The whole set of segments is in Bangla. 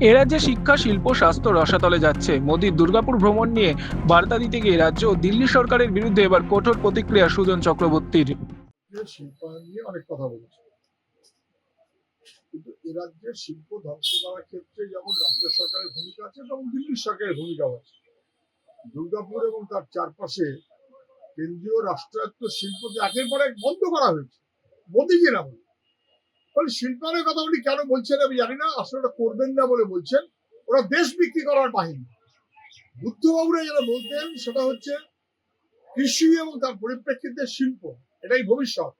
এ রাজ্যে শিক্ষা, শিল্প, স্বাস্থ্য রসাতলে যাচ্ছে। মোদীর দুর্গাপুর ভ্রমণ নিয়ে বার্তা দিতে গিয়ে রাজ্য ও দিল্লি সরকারের বিরুদ্ধে এবার কঠোর প্রতিক্রিয়া সুজন চক্রবর্তীর। যে শিল্পায়ন নিয়ে অনেক কথা বলেছে। কিন্তু এ রাজ্যের শিল্প ধ্বংস করার ক্ষেত্রে যেমন রাজ্য সরকারের ভূমিকা আছে, তেমন দিল্লি সরকারের ভূমিকাও আছে। দুর্গাপুর এবং তার চারপাশে কেন্দ্রীয় রাষ্ট্রায়ত্ত শিল্পকে একের পর এক বন্ধ করা হয়েছে। মোদীজির আমলে ফলে শিল্পায়নের কথা উনি কেন বলছেন আমি জানি না, আসলে ওটা করবেন না বলে বলছেন। ওরা দেশ বিক্রি করার বাহিনী। বুদ্ধবাবুরা যেটা বলতেন, সেটা হচ্ছে কৃষি এবং তার পরিপ্রেক্ষিতে শিল্প, এটাই ভবিষ্যৎ।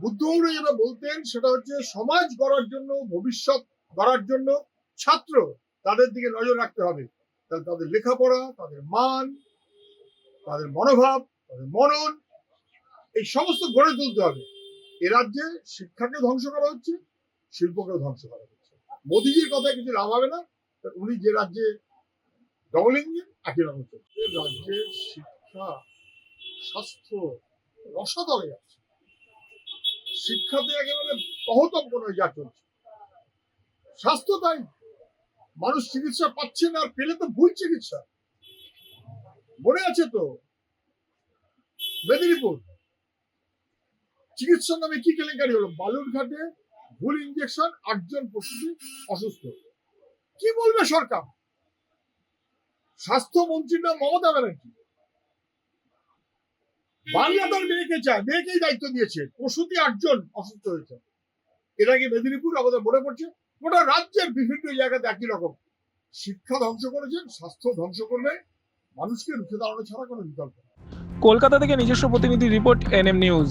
বুদ্ধবাবুরা যেটা বলতেন, সেটা হচ্ছে সমাজ গড়ার জন্য, ভবিষ্যৎ গড়ার জন্য ছাত্র তাদের দিকে নজর রাখতে হবে। তাদের লেখাপড়া, তাদের মান, তাদের মনোভাব, তাদের মনন, এই সমস্ত গড়ে তুলতে হবে। এ রাজ্যে শিক্ষাকে ধ্বংস করা হচ্ছে, শিল্পকেও ধ্বংস করা হচ্ছে। মোদিজির কথায় কিছু লাভ হবে না উনি যে রাজ্যে ডবল ইঞ্জিন একই রকম চলছে। রাজ্যের শিক্ষা, স্বাস্থ্য রসাতলে যাচ্ছে। শিক্ষাতে একেবারে তহতম কোনো যা চলছে। স্বাস্থ্য তাই, মানুষ চিকিৎসা পাচ্ছে না, আর পেলে তো ভুল চিকিৎসা। মনে আছে তো, মেদিনীপুর চিকিৎসার নামে কি কেলেঙ্কারি হলো? বালুরঘাটে ভুল ইঞ্জেকশন আটজন প্রসূতি অসুস্থ। কি বলবে সরকার? স্বাস্থ্যমন্ত্রীর নাম মমতা ব্যানার্জি? মেয়েকে চায় মেয়েকেই দায়িত্ব দিয়েছে প্রসূতি আটজন অসুস্থ হয়েছে। এর আগে মেদিনীপুর? আমাদের মনে পড়ছে। গোটা রাজ্যের বিভিন্ন জায়গাতে একই রকম। শিক্ষা ধ্বংস করেছেন, স্বাস্থ্য ধ্বংস করবে। মানুষকে রুখে দাঁড়ানো ছাড়া কোনো বিকল্প কলকাতা থেকে নিজস্ব প্রতিনিধি রিপোর্ট এনএম নিউজ।